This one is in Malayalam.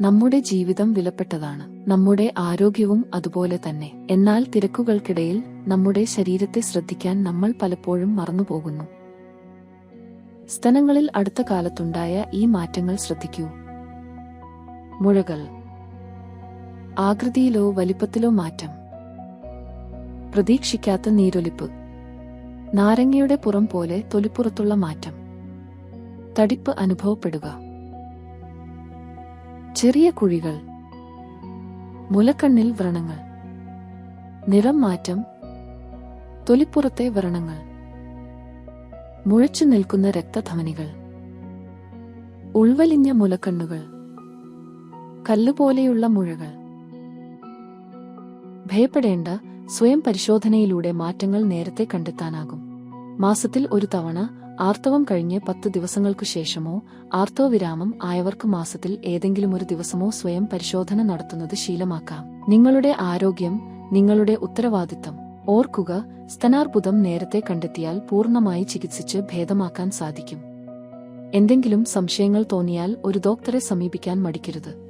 നമ്മുടെ ജീവിതം വിലപ്പെട്ടതാണ്. നമ്മുടെ ആരോഗ്യവും അതുപോലെ തന്നെ. എന്നാൽ തിരക്കുകൾക്കിടയിൽ നമ്മുടെ ശരീരത്തെ ശ്രദ്ധിക്കാൻ നമ്മൾ പലപ്പോഴും മറന്നുപോകുന്നു. സ്തനങ്ങളിൽ അടുത്ത കാലത്തുണ്ടായ ഈ മാറ്റങ്ങൾ ശ്രദ്ധിക്കൂ. മുഴകൾ. ആകൃതിയിലോ വലിപ്പത്തിലോ മാറ്റം. പ്രതീക്ഷിക്കാത്ത നീരൊലിപ്പ്. നാരങ്ങയുടെ പുറം പോലെ തൊലിപ്പുറത്തുള്ള മാറ്റം. തടിപ്പ് അനുഭവപ്പെടുക. ചെറിയ കുഴികൾ. മുലക്കണ്ണിൽ വ്രണങ്ങൾ. നിറം മാറ്റം. തൊലിപ്പുറത്തെ വ്രണങ്ങൾ. മുഴച്ചു നിൽക്കുന്ന രക്തധമനികൾ. ഉൾവലിഞ്ഞ മുലക്കണ്ണുകൾ. കല്ലുപോലെയുള്ള മുഴകൾ. ഭയപ്പെടേണ്ട സ്വയം പരിശോധനയിലൂടെ മാറ്റങ്ങൾ നേരത്തെ കണ്ടെത്താനാകും. മാസത്തിൽ ഒരു തവണ ആർത്തവം കഴിഞ്ഞ് പത്ത് ദിവസങ്ങൾക്കു ശേഷമോ ആർത്തവവിരാമം ആയവർക്ക് മാസത്തിൽ ഏതെങ്കിലും ഒരു ദിവസമോ സ്വയം പരിശോധന നടത്തുന്നത് ശീലമാക്കാം. നിങ്ങളുടെ ആരോഗ്യം നിങ്ങളുടെ ഉത്തരവാദിത്തം ഓർക്കുക സ്തനാർബുദം നേരത്തെ കണ്ടെത്തിയാൽ പൂർണമായി ചികിത്സിച്ച് ഭേദമാക്കാൻ സാധിക്കും. എന്തെങ്കിലും സംശയങ്ങൾ തോന്നിയാൽ ഒരു ഡോക്ടറെ സമീപിക്കാൻ മടിക്കരുത്.